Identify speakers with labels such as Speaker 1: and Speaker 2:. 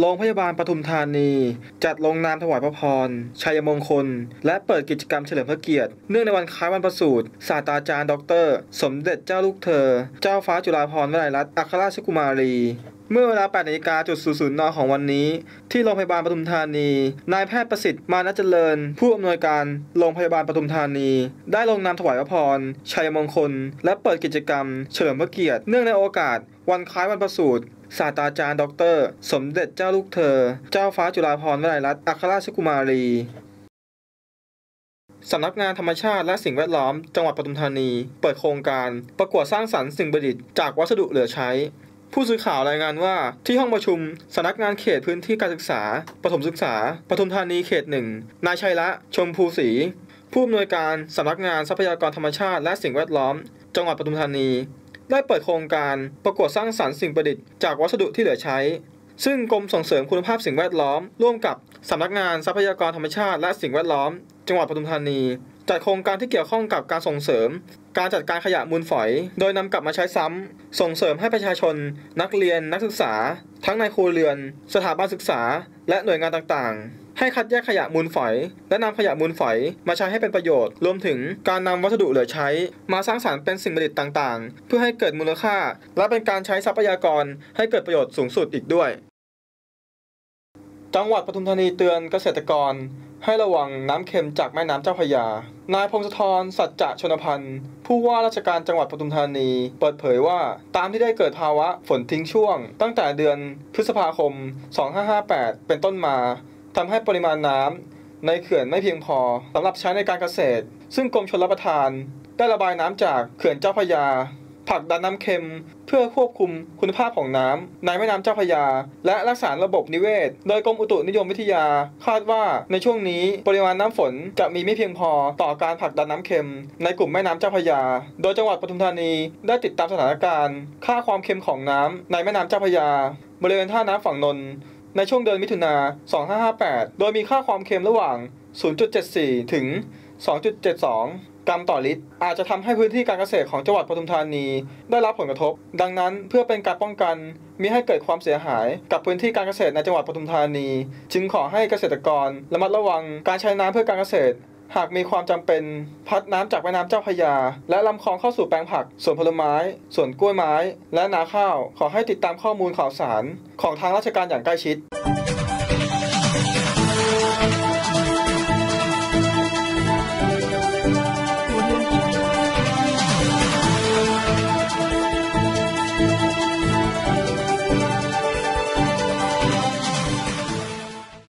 Speaker 1: โรงพยาบาลปทุมธานี จัดลงนามถวายพระพร ชัยมงคล และเปิดกิจกรรมเฉลิมพระเกียรติ เนื่องในวันคล้ายวันประสูติศาสตราจารย์ดอกเตอรสมเด็จเจ้าลูกเธอ เจ้าฟ้าจุฬาภรณ์วลัยรัตน์อัครราชกุมารี เมื่อเวลา 8นาฬิกาจุด00นของวันนี้ ที่โรงพยาบาลปทุมธานี นายแพทย์ประสิทธิ์ มานะเจริญ ผู้อำนวยการโรงพยาบาลปทุมธานี ได้ลงนามถวายพระพร ชัยมงคล และเปิดกิจกรรม เฉลิมพระเกียรติ เนื่องในโอกาส วันคล้ายวันประสูติศาสตราจารย์ ดร สมเด็จเจ้าลูกเธอ เจ้าฟ้าจุฬาภรณ์วลัยรัตน์อัครราชกุมารีสำนักงานธรรมชาติและสิ่งแวดล้อม จังหวัดปทุมธานี เปิดโครงการ ประกวดสร้างสรรค์สิ่งประดิษฐ์จากวัสดุเหลือใช้ ผู้สื่อข่าวรายงานว่าที่ห้องประชุมสำนักงานเขตพื้นที่การศึกษาปฐมศึกษาปทุมธานีเขตหนึ่งนายชัยละ ชมพูศรีผู้อำนวยการสำนักงานทรัพยากรธรรมชาติ และสิ่งแวดล้อม จังหวัดปทุมธานี ได้เปิดโครงการประกวดสร้างสรรค์สิ่งประดิษฐ์จากวัสดุที่เหลือใช้ ซึ่งกรมส่งเสริมคุณภาพสิ่งแวดล้อม ร่วมกับสำนักงานทรัพยากรธรรมชาติ และสิ่งแวดล้อม จังหวัดปทุมธานี จัดโครงการที่เกี่ยวข้องกับการส่งเสริม การจัดการขยะมูลฝอย โดยนำกลับมาใช้ซ้ำส่งเสริมให้ประชาชน นักเรียนนักศึกษา ทั้งในครัวเรือน สถาบันศึกษา และหน่วยงานต่างๆ ให้คัดแยกขยะมูลฝอย และนำขยะมูลฝอยมาใช้ให้เป็นประโยชน์ รวมถึงการนำวัสดุเหลือใช้ มาสร้างสรรค์เป็นสิ่งประดิษฐ์ต่างๆ เพื่อให้เกิดมูลค่า และเป็นการใช้ทรัพยากรให้เกิดประโยชน์สูงสุดอีกด้วย จังหวัดปทุมธานีเตือนเกษตรกร ให้ระวังน้ำเค็มจากแม่น้ำเจ้าพระยา นายพงศธร สัจจะชนพันธ์ ผู้ว่าราชการจังหวัดปทุมธานี เปิดเผยว่า ตามที่ได้เกิดภาวะฝนทิ้งช่วง ตั้งแต่เดือนพฤษภาคม 2558 เป็นต้นมา ทำให้ปริมาณน้ำในเขื่อนไม่เพียงพอสำหรับใช้ในการเกษตร ซึ่งกรมชลประทาน ได้ระบายน้ำจากเขื่อนเจ้าพระยา ผลักดันน้ำเค็ม เพื่อควบคุมคุณภาพของน้ำในแม่น้ำเจ้าพระยา และรักษาระบบนิเวศ โดยกรมอุตุนิยมวิทยา คาดว่าในช่วงนี้ปริมาณน้ำฝนจะมีไม่เพียงพอต่อการผลักดันน้ำเค็ม ในกลุ่มแม่น้ำเจ้าพระยา โดยจังหวัดปทุมธานีได้ติดตามสถานการณ์ ค่าความเค็มของน้ำในแม่น้ำเจ้าพระยา บริเวณท่าน้ำฝั่งนนท์ในช่วงเดือนมิถุนา 2558 โดยมีค่าความเค็มระหว่าง 0.74 ถึง 2.72 กรัมต่อลิตร อาจจะทำให้พื้นที่การเกษตรของจังหวัดปทุมธานี ได้รับผลกระทบ ดังนั้นเพื่อเป็นการป้องกันมิให้เกิดความเสียหายกับพื้นที่การเกษตรในจังหวัดปทุมธานี จึงขอให้เกษตรกรระมัดระวังการใช้น้ำเพื่อการเกษตร หากมีความจำเป็นพัดน้ำจากแม่น้ำเจ้าพยา และลำคลองเข้าสู่แปลงผักสวนผลไม้สวนกล้วยไม้ และนาข้าว ขอให้ติดตามข้อมูลข่าวสาร ของทางราชการอย่างใกล้ชิด